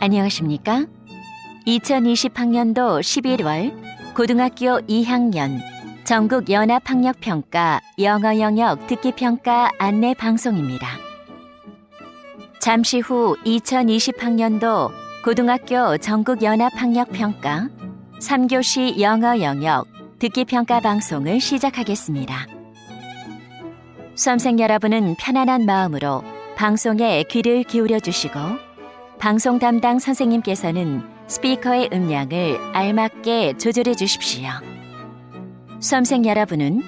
안녕하십니까? 2020학년도 11월 고등학교 2학년 전국 연합학력평가 영어 영역 듣기 평가 안내 방송입니다. 잠시 후 2020학년도 고등학교 전국 연합학력평가 3교시 영어 영역 듣기 평가 방송을 시작하겠습니다. 수험생 여러분은 편안한 마음으로 방송에 귀를 기울여 주시고 방송 담당 선생님께서는 스피커의 음량을 알맞게 조절해 주십시오. 수험생 여러분은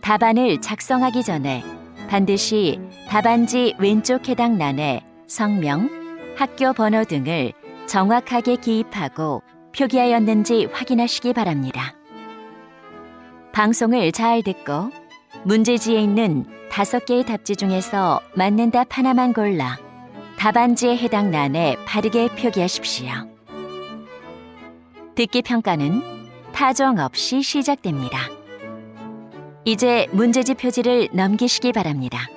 답안을 작성하기 전에 반드시 답안지 왼쪽 해당 란에 성명, 학교 번호 등을 정확하게 기입하고 표기하였는지 확인하시기 바랍니다. 방송을 잘 듣고 문제지에 있는 다섯 개의 답지 중에서 맞는 답 하나만 골라 답안지에 해당 란에 바르게 표기하십시오. 듣기 평가는 타종 없이 시작됩니다. 이제 문제지 표지를 넘기시기 바랍니다.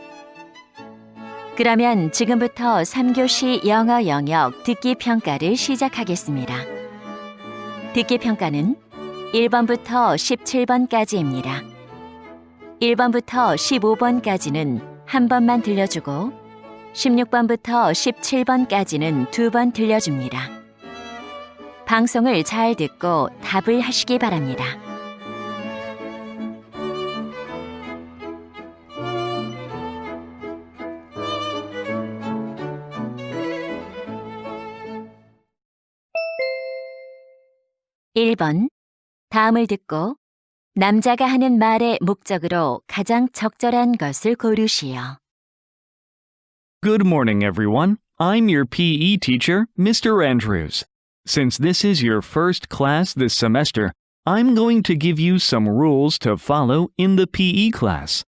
그러면 지금부터 3교시 영어 영역 듣기 평가를 시작하겠습니다. 듣기 평가는 1번부터 17번까지입니다. 1번부터 15번까지는 한 번만 들려주고 16번부터 17번까지는 두 번 들려줍니다. 방송을 잘 듣고 답을 하시기 바랍니다. 일 번 다음을 듣고 남자가 하는 말의 목적으로 가장 적절한 것을 고르시오. Good morning, everyone. I'm your PE teacher, Mr. Andrews. Since this is your first class this semester, I'm going to give you some rules to follow in the PE class.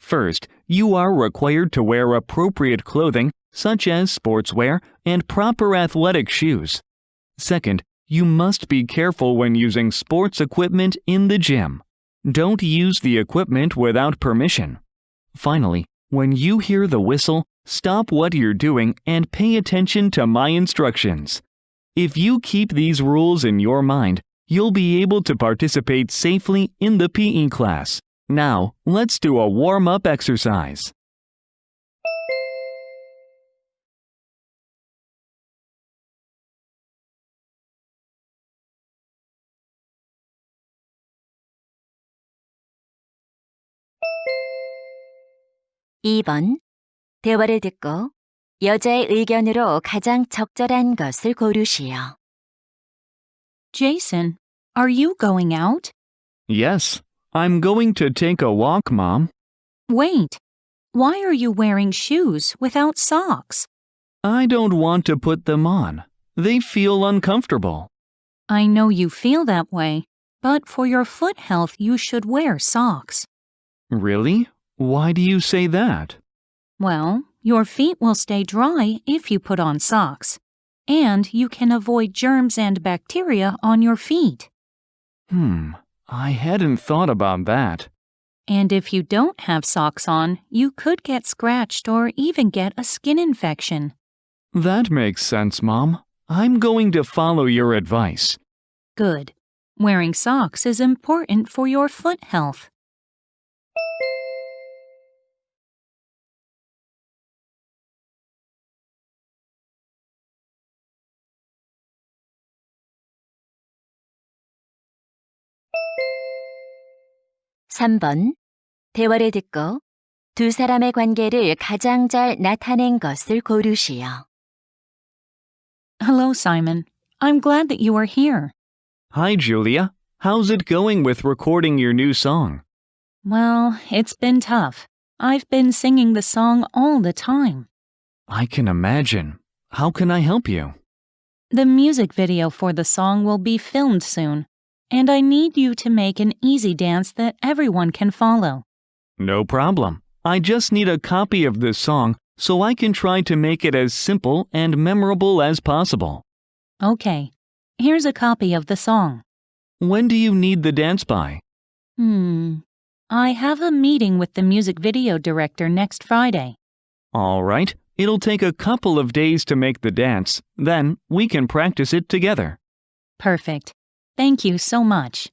First, you are required to wear appropriate clothing, such as sportswear and proper athletic shoes. Second, you must be careful when using sports equipment in the gym. Don't use the equipment without permission. Finally, when you hear the whistle, stop what you're doing and pay attention to my instructions. If you keep these rules in your mind, you'll be able to participate safely in the PE class. Now, let's do a warm up exercise. 이 번 대화를 듣고 여자의 의견으로 가장 적절한 것을 고르시오. Jason, are you going out? Yes, I'm going to take a walk, Mom. Wait. Why are you wearing shoes without socks? I don't want to put them on. They feel uncomfortable. I know you feel that way, but for your foot health, you should wear socks. Really? Why do you say that? Well, your feet will stay dry if you put on socks, and you can avoid germs and bacteria on your feet. Hmm, I hadn't thought about that. And if you don't have socks on, you could get scratched or even get a skin infection. That makes sense, Mom. I'm going to follow your advice. Good. Wearing socks is important for your foot health. 삼번 대화를 듣고 두 사람의 관계를 가장 잘 나타낸 것을 고르시오. Hello, Simon. I'm glad that you are here. Hi, Julia. How's it going with recording your new song? Well, it's been tough. I've been singing the song all the time. I can imagine. How can I help you? The music video for the song will be filmed soon, and I need you to make an easy dance that everyone can follow. No problem. I just need a copy of this song so I can try to make it as simple and memorable as possible. Okay, here's a copy of the song. When do you need the dance by? Hmm. I have a meeting with the music video director next Friday. All right. It'll take a couple of days to make the dance, then we can practice it together. Perfect. Thank you so much.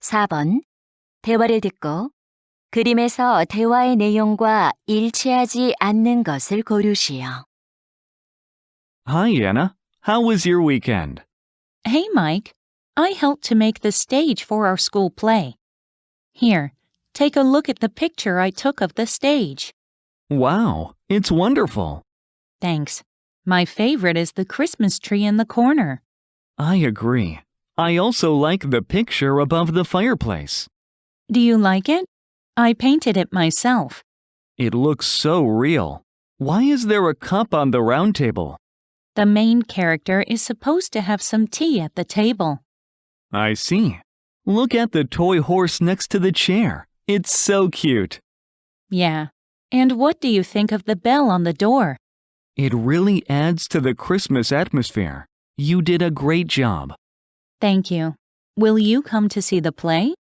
사번 대화를 듣고 그림에서 대화의 내용과 일치하지 않는 것을 고르시오. Hi, Anna. How was your weekend? Hey, Mike. I helped to make the stage for our school play. Here, take a look at the picture I took of the stage. Wow, it's wonderful. Thanks. My favorite is the Christmas tree in the corner. I agree. I also like the picture above the fireplace. Do you like it? I painted it myself. It looks so real. Why is there a cup on the round table? The main character is supposed to have some tea at the table. I see. Look at the toy horse next to the chair. It's so cute. Yeah. And what do you think of the bell on the door? It really adds to the Christmas atmosphere. You did a great job. Thank you. Will you come to see the play?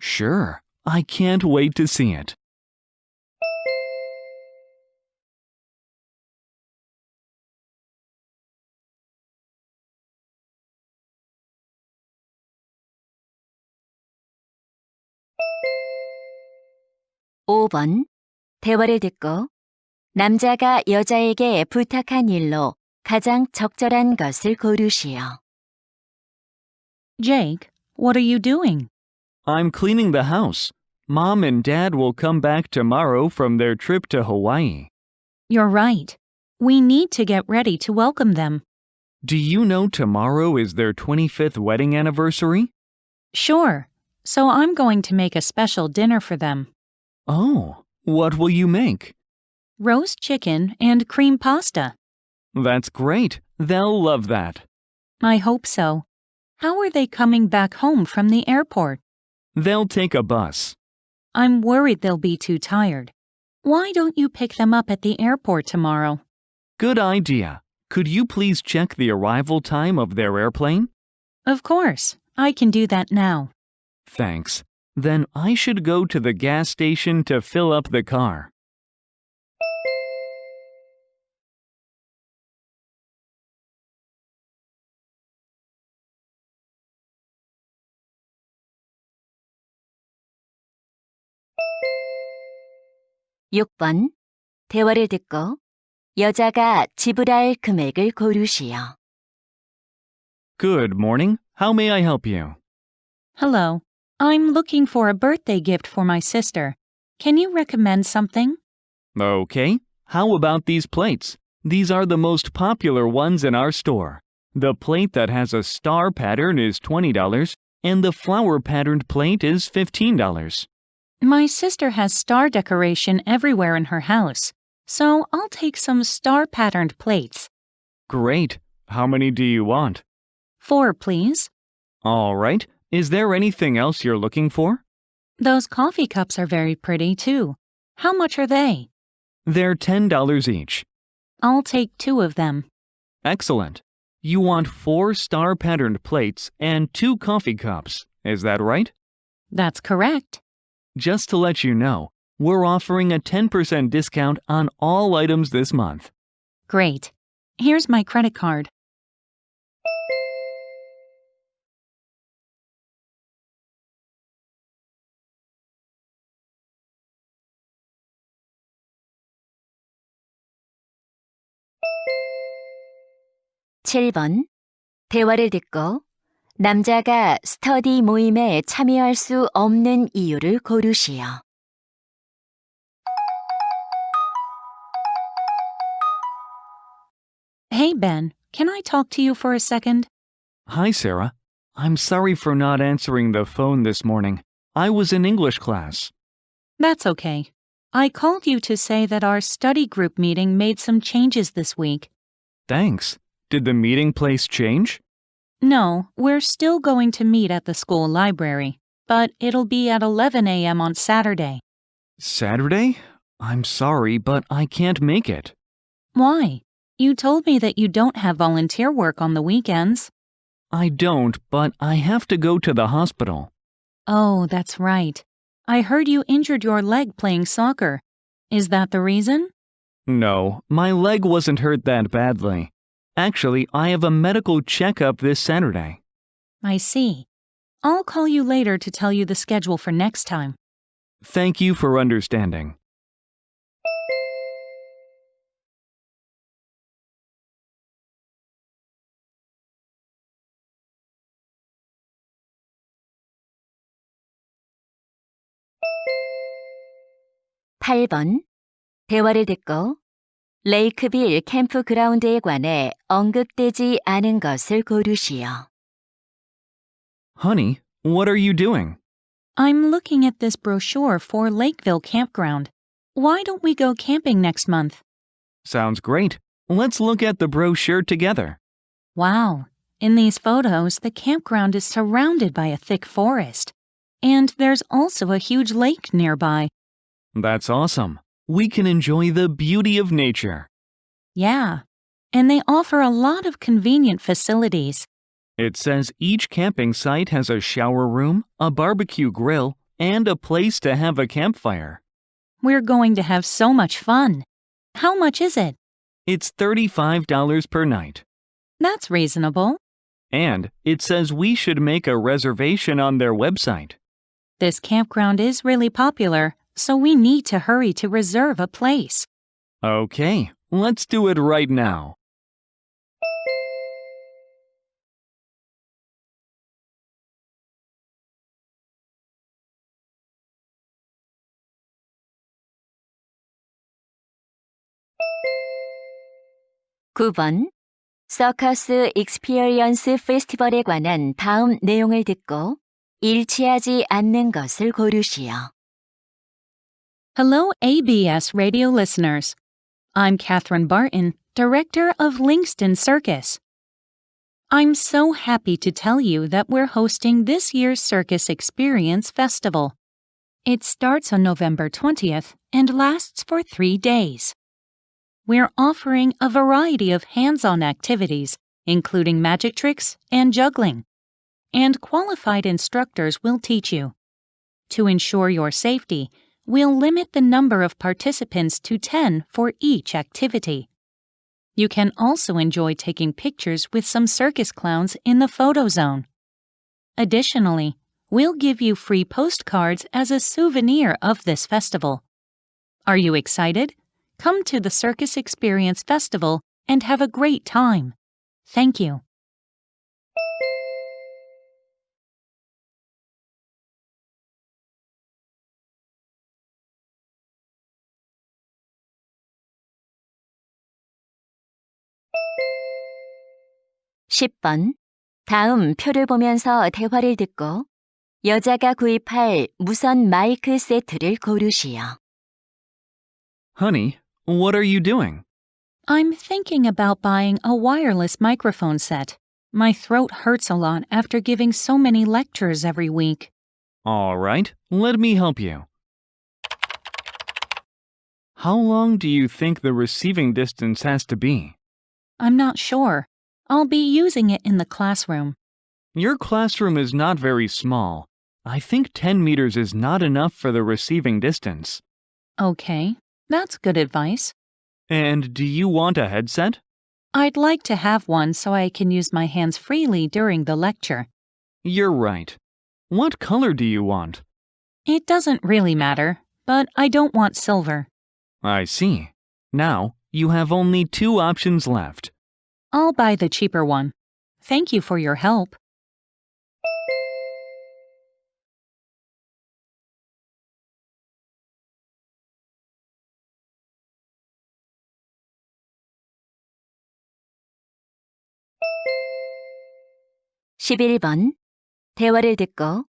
Sure. I can't wait to see it. 오 번 대화를 듣고 남자가 여자에게 부탁한 일로 가장 적절한 것을 고르시오. Jake, what are you doing? I'm cleaning the house. Mom and Dad will come back tomorrow from their trip to Hawaii. You're right. We need to get ready to welcome them. Do you know tomorrow is their 25th wedding anniversary? Sure. So I'm going to make a special dinner for them Oh, what will you make? roast chicken and cream pasta. That's great. They'll love that. I hope so. How are they coming back home from the airport? They'll take a bus. I'm worried they'll be too tired. Why don't you pick them up at the airport tomorrow? Good idea. Could you please check the arrival time of their airplane? Of course. I can do that now. Thanks. Then I should go to the gas station to fill up the car. 육 번 대화를 듣고 여자가 지불할 금액을 고르시오. Good morning. How may I help you? Hello. I'm looking for a birthday gift for my sister. Can you recommend something? Okay. How about these plates? These are the most popular ones in our store. The plate that has a star pattern is $20, and the flower patterned plate is $15. My sister has star decoration everywhere in her house, so I'll take some star patterned plates. Great. How many do you want? Four, please. All right. Is there anything else you're looking for? Those coffee cups are very pretty, too. How much are they? They're $10 each. I'll take two of them. Excellent. You want four star patterned plates and two coffee cups. Is that right? That's correct. Just to let you know, we're offering a 10% discount on all items this month. Great. Here's my credit card. 칠 번 대화를 듣고 남자가 스터디 모임에 참여할 수 없는 이유를 고르시오. Hey, Ben, can I talk to you for a second? Hi, Sarah. I'm sorry for not answering the phone this morning. I was in English class. That's okay. I called you to say that our study group meeting made some changes this week. Thanks. Did the meeting place change? No, we're still going to meet at the school library, but it'll be at 11 a.m. on Saturday. Saturday? I'm sorry, but I can't make it. Why? You told me that you don't have volunteer work on the weekends. I don't, but I have to go to the hospital. Oh, that's right. I heard you injured your leg playing soccer. Is that the reason? No, my leg wasn't hurt that badly. Actually, I have a medical checkup this Saturday. I see. I'll call you later to tell you the schedule for next time. Thank you for understanding. 팔번 대화를 듣고 레이크빌 캠프그라운드에 관해 언급되지 않은 것을 고르시오. Honey, what are you doing? I'm looking at this brochure for Lakeville Campground. Why don't we go camping next month? Sounds great. Let's look at the brochure together. Wow. In these photos, the campground is surrounded by a thick forest. And there's also a huge lake nearby. That's awesome. We can enjoy the beauty of nature. Yeah. And they offer a lot of convenient facilities. It says each camping site has a shower room, a barbecue grill, and a place to have a campfire. We're going to have so much fun. How much is it? It's $35 per night. That's reasonable. And it says we should make a reservation on their website. This campground is really popular, so we need to hurry to reserve a place. Okay, let's do it right now. 구번 서커스 익스피리언스 페스티벌에 관한 다음 내용을 듣고 일치하지 않는 것을 고르시오. Hello, ABS radio listeners. I'm Catherine Barton, director of Lingston Circus. I'm so happy to tell you that we're hosting this year's Circus Experience Festival. It starts on November 20th and lasts for three days. We're offering a variety of hands on activities, including magic tricks and juggling. And qualified instructors will teach you. To ensure your safety, we'll limit the number of participants to 10 for each activity. You can also enjoy taking pictures with some circus clowns in the photo zone. Additionally, we'll give you free postcards as a souvenir of this festival. Are you excited? Come to the Circus Experience Festival and have a great time. Thank you. 십 번 다음 표를 보면서 대화를 듣고 여자가 구입할 무선 마이크 세트를 고르시오. Honey, what are you doing? I'm thinking about buying a wireless microphone set. My throat hurts a lot after giving so many lectures every week. All right, let me help you. How long do you think the receiving distance has to be? I'm not sure. I'll be using it in the classroom. Your classroom is not very small. I think 10 meters is not enough for the receiving distance. Okay, that's good advice. And do you want a headset? I'd like to have one so I can use my hands freely during the lecture. You're right. What color do you want? It doesn't really matter, but I don't want silver. I see. Now, you have only two options left. I'll buy the cheaper one. Thank you for your help. 십일 번 대화를 듣고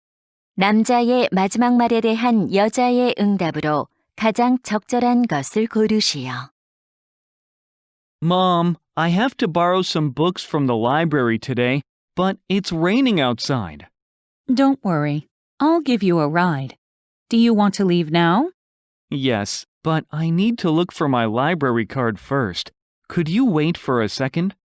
남자의 마지막 말에 대한 여자의 응답으로 가장 적절한 것을 고르시오. Mom, I have to borrow some books from the library today, but it's raining outside. Don't worry. I'll give you a ride. Do you want to leave now? Yes, but I need to look for my library card first. could you wait for a second?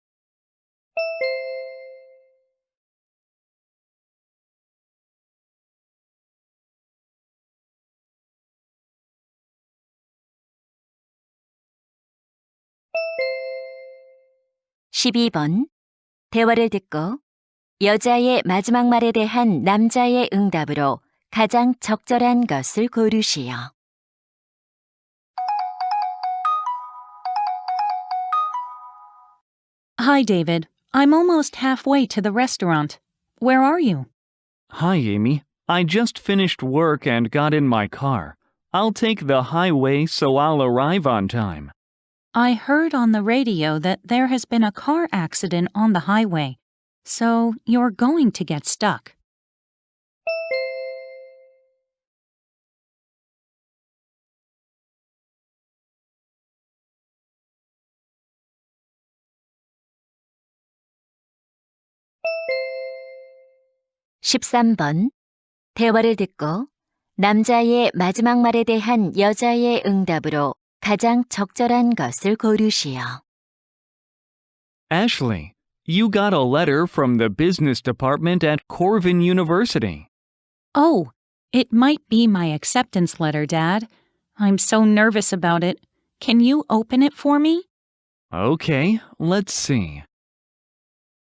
십이 번 대화를 듣고 여자의 마지막 말에 대한 남자의 응답으로 가장 적절한 것을 고르시오. Hi, David. I'm almost halfway to the restaurant. Where are you? Hi, Amy. I just finished work and got in my car. I'll take the highway so I'll arrive on time. I heard on the radio that there has been a car accident on the highway, so you're going to get stuck. 십삼 번 대화를 듣고 남자의 마지막 말에 대한 여자의 응답으로 가장 적절한 것을 고르시오. Ashley, you got a letter from the business department at Corvin University. Oh, it might be my acceptance letter, Dad. I'm so nervous about it. Can you open it for me? Okay, let's see.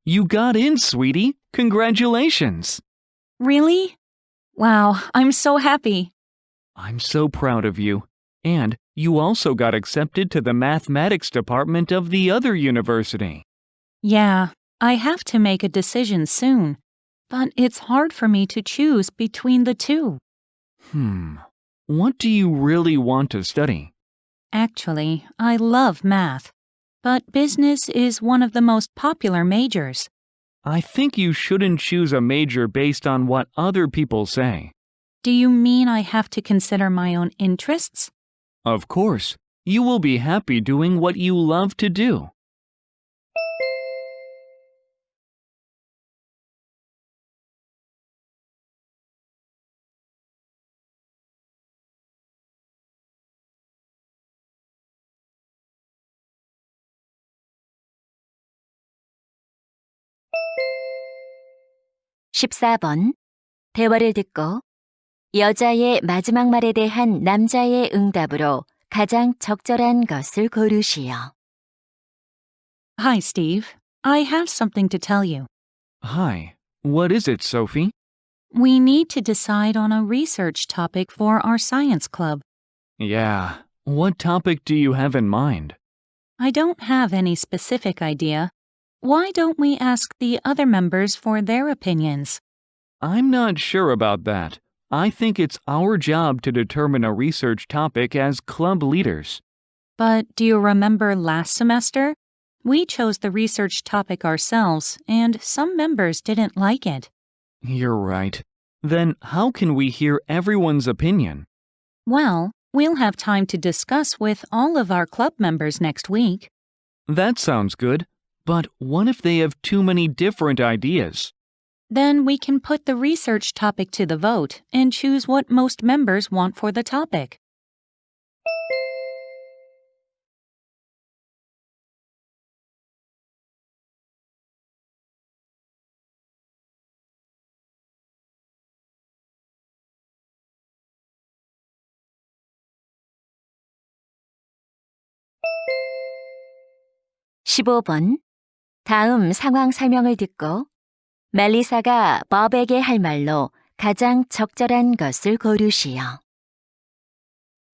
You got in, sweetie. Congratulations. Really? Wow, I'm so happy. I'm so proud of you. And you also got accepted to the mathematics department of the other university. Yeah, I have to make a decision soon, but it's hard for me to choose between the two. Hmm. What do you really want to study? Actually, I love math, but business is one of the most popular majors. I think you shouldn't choose a major based on what other people say. Do you mean I have to consider my own interests? Of course, you will be happy doing what you love to do. 십사 번 대화를 듣고 여자의 마지막 말에 대한 남자의 응답으로 가장 적절한 것을 고르시오. Hi, Steve. I have something to tell you. Hi, what is it, Sophie? We need to decide on a research topic for our science club. Yeah, what topic do you have in mind? I don't have any specific idea. Why don't we ask the other members for their opinions? I'm not sure about that. I think it's our job to determine a research topic as club leaders. But do you remember last semester? We chose the research topic ourselves, and some members didn't like it. You're right. Then how can we hear everyone's opinion? Well, we'll have time to discuss with all of our club members next week. That sounds good. But what if they have too many different ideas? Then we can put the research topic to the vote and choose what most members want for the topic. 십오 번 다음 상황 설명을 듣고 멜리사가 법에게 할 말로 가장 적절한 것을 고르시오.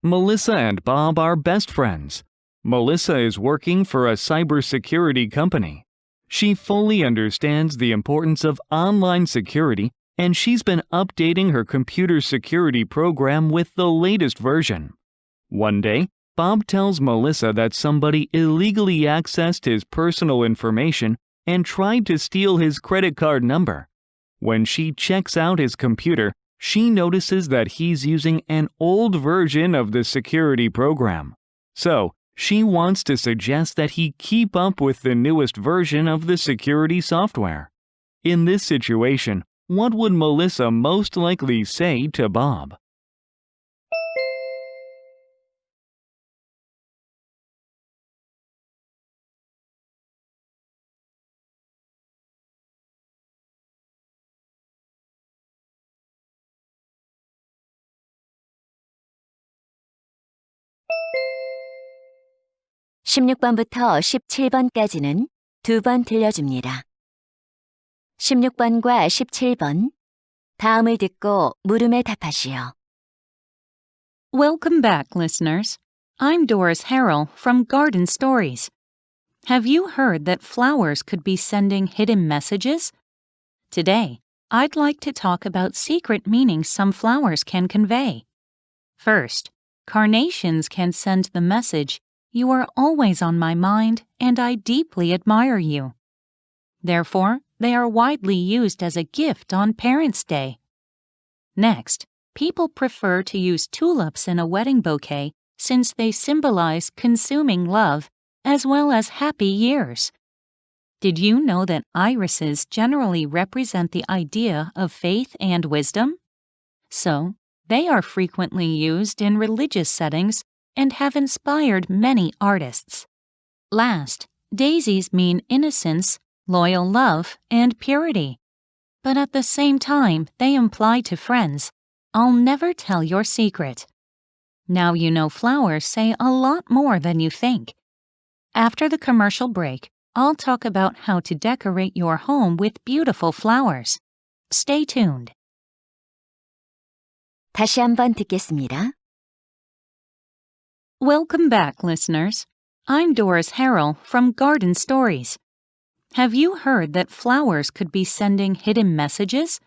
Melissa and Bob are best friends. Melissa is working for a cybersecurity company. She fully understands the importance of online security and she's been updating her computer security program with the latest version. One day, Bob tells Melissa that somebody illegally accessed his personal information and tried to steal his credit card number. When she checks out his computer, she notices that he's using an old version of the security program. So, she wants to suggest that he keep up with the newest version of the security software. In this situation, what would Melissa most likely say to Bob? 16번부터 17번까지는 두 번 들려줍니다. 16번과 17번 다음을 듣고 물음에 답하시오. Welcome back, listeners. I'm Doris Harrell from Garden Stories. Have you heard that flowers could be sending hidden messages? Today, I'd like to talk about secret meanings some flowers can convey. First, carnations can send the message, you are always on my mind and I deeply admire you. Therefore, they are widely used as a gift on Parents' Day. Next, people prefer to use tulips in a wedding bouquet since they symbolize consuming love as well as happy years. Did you know that irises generally represent the idea of faith and wisdom? So, they are frequently used in religious settings and have inspired many artists. Last, daisies mean innocence, loyal love, and purity. But at the same time, they imply to friends, I'll never tell your secret. Now you know flowers say a lot more than you think. After the commercial break, I'll talk about how to decorate your home with beautiful flowers. Stay tuned. 다시 한번 듣겠습니다. Welcome back, listeners. I'm Doris Harrell from Garden Stories. Have you heard that flowers could be sending hidden messages?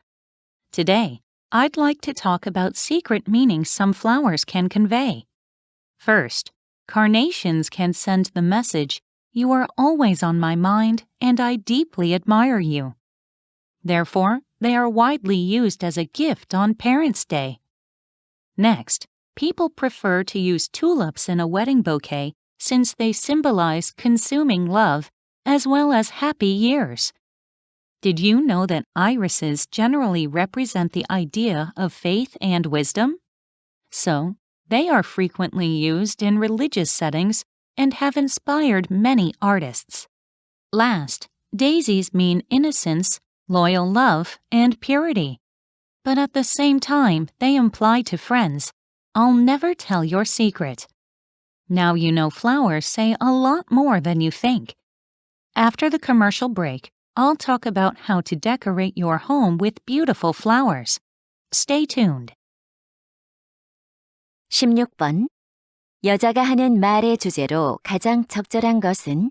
Today, I'd like to talk about secret meanings some flowers can convey. First, carnations can send the message, You are always on my mind and I deeply admire you. Therefore, they are widely used as a gift on Parents' Day. Next, people prefer to use tulips in a wedding bouquet since they symbolize consuming love as well as happy years. Did you know that irises generally represent the idea of faith and wisdom? So, they are frequently used in religious settings and have inspired many artists. Last, daisies mean innocence, loyal love, and purity. But at the same time, they imply to friends, I'll never tell your secret. Now you know flowers say a lot more than you think. After the commercial break, I'll talk about how to decorate your home with beautiful flowers. Stay tuned. 16번 여자가 하는 말의 주제로 가장 적절한 것은